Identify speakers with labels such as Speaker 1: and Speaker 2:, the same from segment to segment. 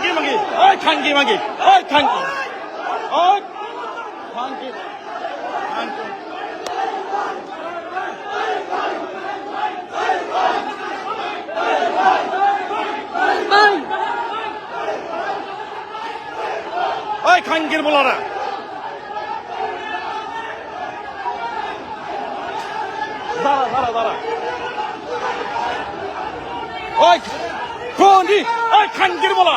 Speaker 1: খাঙ্কি মাঙ্গি ওই খাঙ্কি মাঙ্গি ওই খাঙ্কি ওই খাঙ্কি খাঙ্কি ওই খাঙ্কির বলারা দাঁড়া দাঁড়া দাঁড়া ওই কোনি ওই খাঙ্কির বলা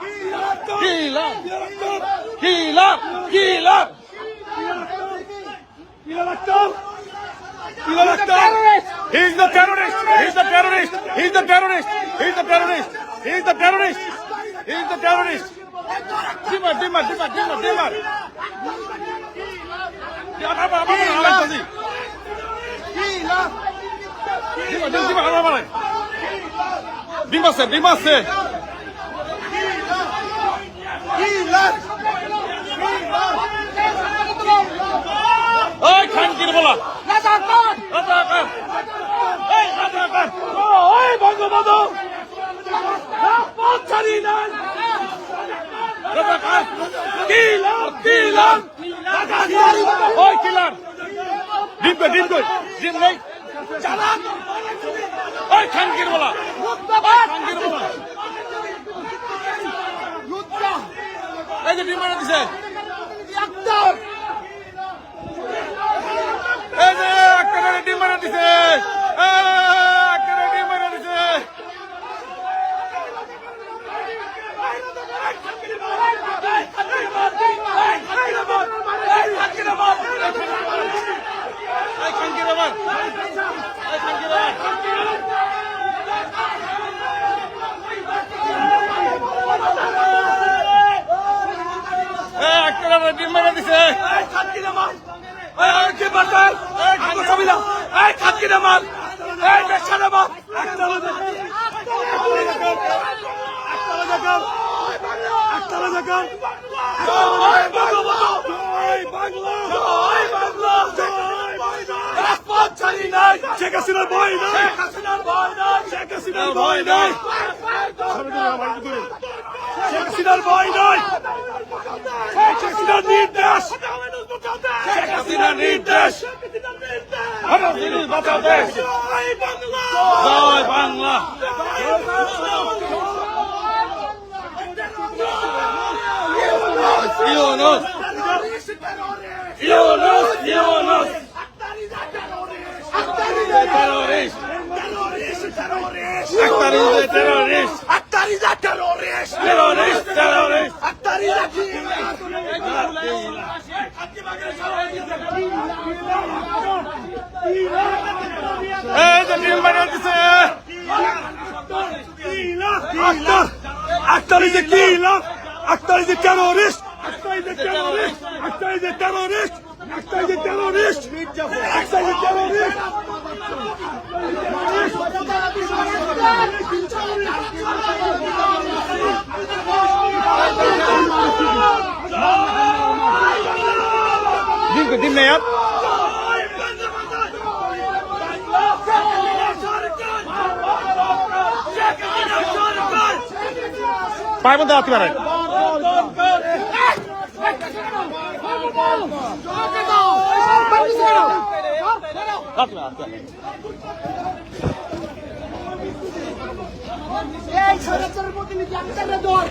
Speaker 1: Killer killer He's the terrorist. He's the terrorist. He's the terrorist. He's the terrorist. He's the terrorist. He's the terrorist. Dimar, dimar, dimar, dimar, dimar. Apa apa apa apa খানকির বলা। বঙ্গবন্ধু। ওই কিলার ডিম নেই চালাক ওই খানকির বলা। খানকির বলা। এই যে ডিম মারা দিছে এই যে একটা ডিম মারা দিছে একটা ডিম মারা দিছে এই খানকির আবার এই খানকির আবার এই একটা ডিম মারা দিছে
Speaker 2: শেখ হাসিনার ভয় নাই। শেখ হাসিনার ভয় নাই শেখ হাসিনার ভয় নাই। শেখ হাসিনার ভয় নাই। শেখ হাসিনার নির্দেশ। শেখ হাসিনার নির্দেশ।
Speaker 1: বাঁচাও দেশ
Speaker 2: জয় Bangla.
Speaker 1: Yunus. Yunus Yunus. Terrorist Akhtar is a terrorist
Speaker 2: Akhtar is a terrorist.
Speaker 1: terrorist terrorist
Speaker 2: Akhtar is a
Speaker 1: এই যে ডিম বানিয়ে দিছে
Speaker 2: Akhtar, Akhtar is a killer. Akhtar is a terrorist. Akhtar is a terrorist. Akhtar is a terrorist. Akhtar is a terrorist. Akhtar is a terrorist.
Speaker 1: ডিম ডিম নেই আর পায়ের মধ্যে আসতে পারে
Speaker 3: আক্তারের দল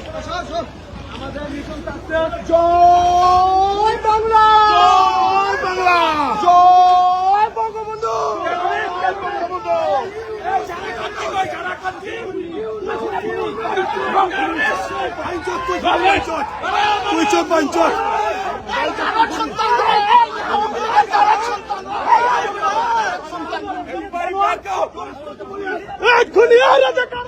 Speaker 3: জয় বাংলা জয় বাংলা বঙ্গবন্ধু
Speaker 2: তুই চোখ এক্ষুনি
Speaker 1: বাংলা রাজাকার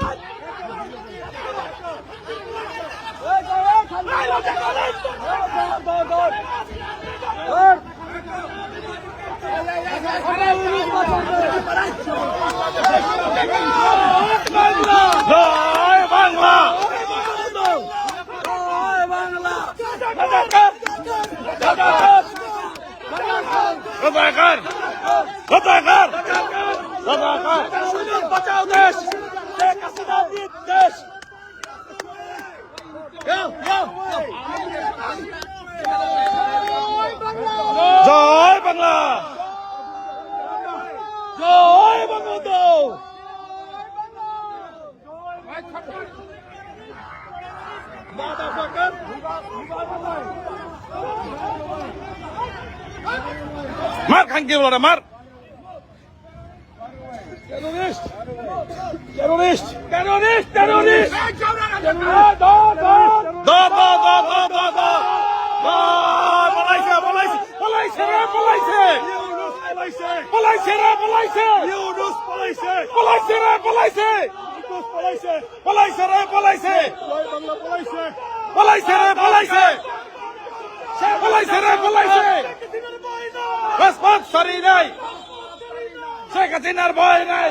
Speaker 1: বাঁচাও দেশ শেখ হাসিনা দেশ জয় Bangla terrorist terrorist terrorist terrorist পলাইছে রে পলাইছে রে পলাইছে রে পলাইছে
Speaker 2: পলাইছে
Speaker 1: রাজপথ সরি নাই শেখ হাসিনার ভয় নাই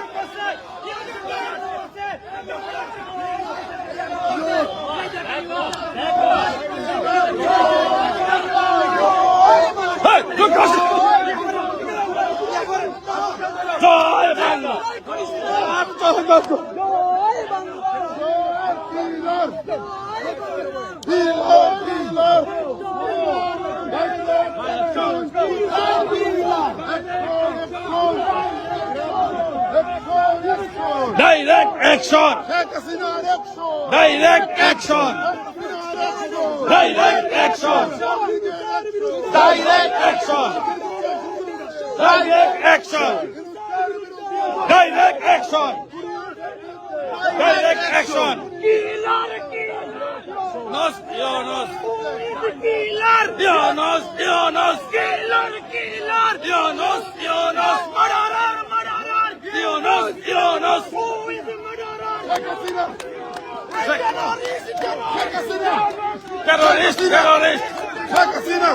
Speaker 1: Hey, look, guys. Joy Bangla direct action direct action direct action direct action direct action direct action direct action Nos, Jonas. Killer. Jonas, Jonas. Killer, killer. Jonas, Jonas. Murderer, murderer. Jonas, Jonas. Who is the murderer? Terrorist, terrorist. Sheikh Hasina,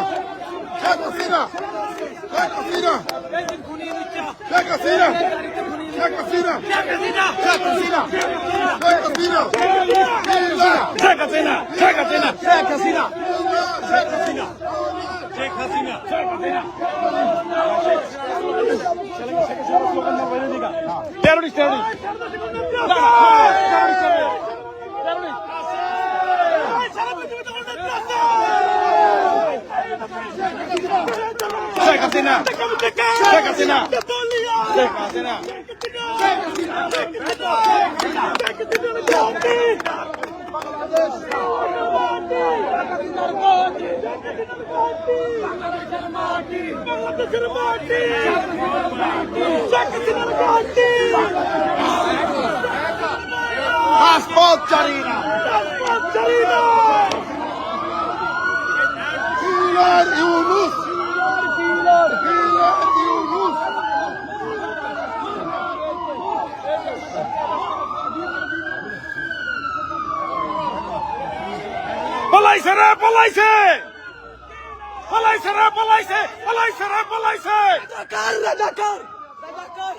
Speaker 1: Sheikh Hasina, Sheikh Hasina, Sheikh Hasina, Sheikh Hasina, Sheikh Hasina. Terrorist, terrorist. Sheikh Hasina Sheikh Hasina Sheikh Hasina
Speaker 2: passport চারি না কিলার ইউনুস কিলার
Speaker 1: পলাইছে রে পলাইছে! পলাইছে রে পলাইছে পলাইছে রে পলাইছে!
Speaker 3: রাজাকার রাজাকার রাজাকার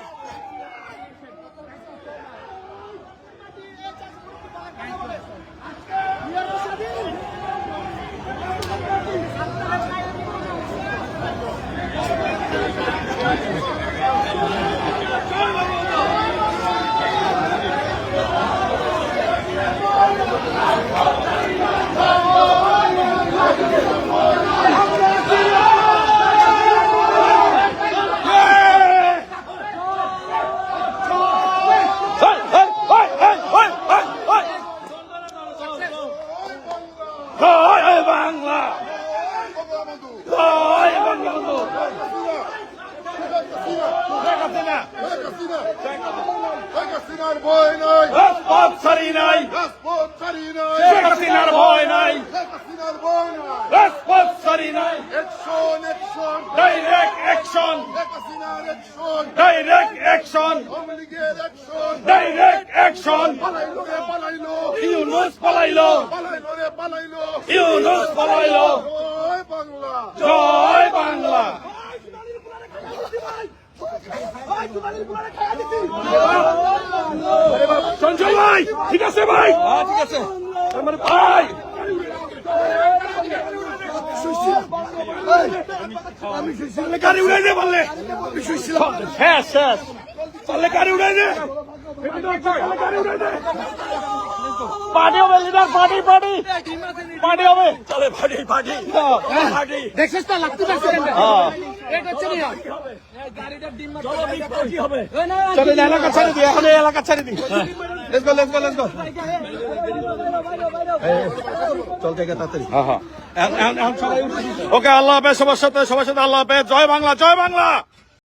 Speaker 1: হেই, হেই, হেই, হেই, হেই, হেই, হেই। জয় হে বাংলা জয় বঙ্গবন্ধু শেখ
Speaker 4: হাসিনার ভয় নাই
Speaker 1: রাজপথ ছাড়ি নাই
Speaker 4: রাজপথ ছাড়ি নাই
Speaker 1: শেখ হাসিনার ভয় নাই
Speaker 4: শেখ হাসিনার ভয় নাই
Speaker 1: রাজপথ ছাড়ি নাই
Speaker 4: action action
Speaker 1: direct action
Speaker 4: Sheikh হাসিনার অ্যাকশন
Speaker 1: ডাইরেক্ট অ্যাকশন
Speaker 4: আওয়ামী লীগের অ্যাকশন
Speaker 1: ডাইরেক্ট অ্যাকশন
Speaker 4: পালাইলো রে পালাইলো
Speaker 1: ইউনুস পালাইলো
Speaker 4: পালাইলো রে পালাইলো
Speaker 1: ইউনুস পালাইলো
Speaker 4: জয় বাংলা
Speaker 1: জয় বাংলা
Speaker 2: সঞ্জয় ভাই ঠিক আছে ভাই?
Speaker 1: ঠিক আছে। ভাই।
Speaker 2: পারলে গাড়ি উড়াই দে শুয়েছিলাম
Speaker 1: শেষ শেষ
Speaker 2: পারলে গাড়ি উড়াই দে পারলে গাড়ি উড়াই দে।
Speaker 1: পার্টি হবে লিডার পার্টি পার্টি। পার্টি হবে।
Speaker 2: চলে পার্টি পার্টি। পার্টি।
Speaker 3: দেখছিস তো লাগতে পারছে
Speaker 1: হ্যাঁ।
Speaker 3: এটা হচ্ছে না
Speaker 1: চলে এলাকা ছেড়ে দিই এখন এই এলাকা ছেড়ে দিই। Let's go let's go let's go তাড়াতাড়ি। হ্যাঁ হ্যাঁ। ওকে আল্লাহ হাফেজ সবার সাথে সবার সাথে আল্লাহ হাফেজ। জয় বাংলা জয় বাংলা।